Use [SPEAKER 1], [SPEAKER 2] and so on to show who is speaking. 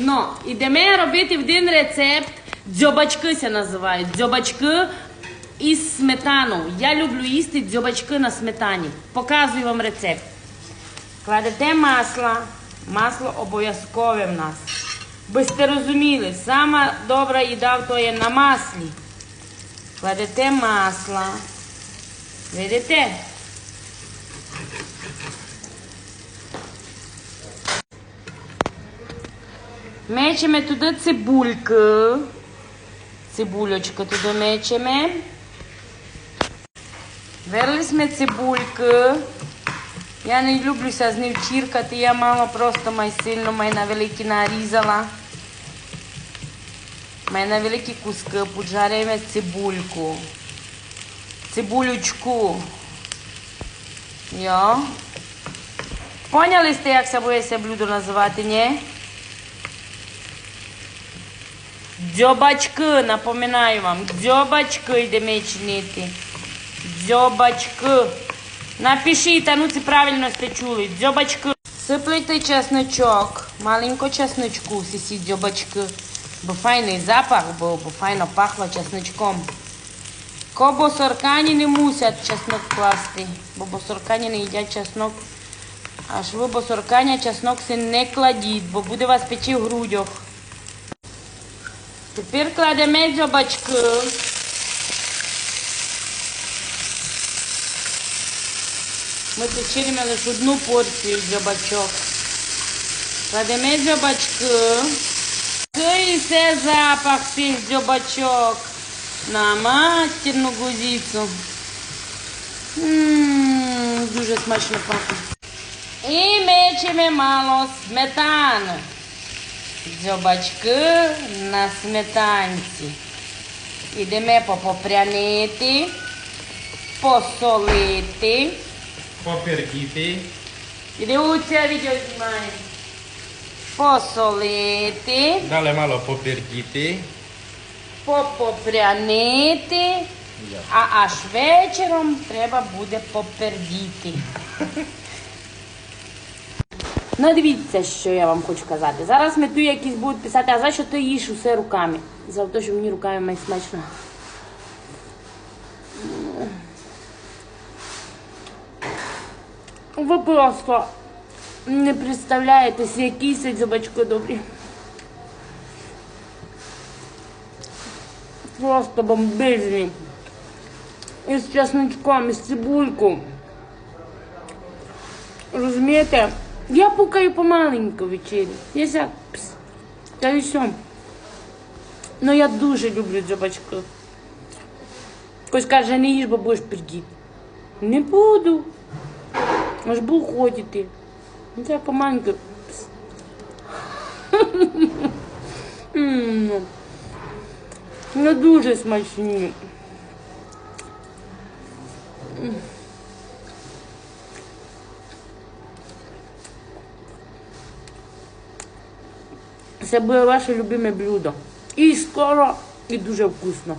[SPEAKER 1] Ну, ідемо робити один рецепт. Дзьобачки це називають. Дзьобачки із сметаною. Я люблю їсти дзьобачки на сметані. Показую вам рецепт. Кладете масло. Масло обов'язкове в нас. Би сте розуміли, сама добра їда то є на маслі. Кладете масло. Видите? Мечемо туди цибульки. Цибулечку туди мечемо. Верли сме цибульки. Я не люблю ся з ним чіркати, я мало просто май сильно май на великі нарізала. Май на великі куски поджаряємо цибульку. Цибулючку. Йо. Поняли сте, як це буде це блюдо називати, ні? Дзьобачки, напоминаю вам, дзьобачки йдемо чинити. Дзьобачки. Напишіть, а ну це правильно сте чули. Дзьобачки. Сиплете чесночок. Маленько чесночку, всі ці дзьобачки. Бо файний запах був, бо файно пахло чесночком. Ко босоркані не мусять чеснок класти, бо босоркані не їдять чеснок. Аж ви босорканя чеснок си не кладіть, бо буде вас печі в грудях. Тепер кладемо дзьобачки. Ми печемо лише одну порцію дзьобачок. Кладемо дзьобачки. І все запах цих дзьобачок на матірну гузицю. Ммм, дуже смачно пахне. І мечемо мало сметани. Дзьобачки на сметанці. Ідемо попопрянити, посолити.
[SPEAKER 2] Попердіти.
[SPEAKER 1] Дивіться, відео знімає. Посолити,
[SPEAKER 2] Далі мало попердіти.
[SPEAKER 1] попопрянити, а аж вечором треба буде попердіти. Ну, дивіться, що я вам хочу казати. Зараз ми тут якісь будуть писати, а за що ти їш усе руками? За те, що мені руками має смачно. Ви просто не представляєте, які це зубочки добрі. Просто бомбезні. І з чесночком, і з цибулькою. Розумієте? Я пукаю помаленьку вечері. Я ся пс, та і все. Ну я дуже люблю дзьобачки. Хтось каже, не їж, бо будеш пердіти. Не буду. Аж буду ходити. Ну це помаленьку. Ну. Ну дуже смачні. Це буде ваше любиме блюдо. І скоро, і дуже вкусно.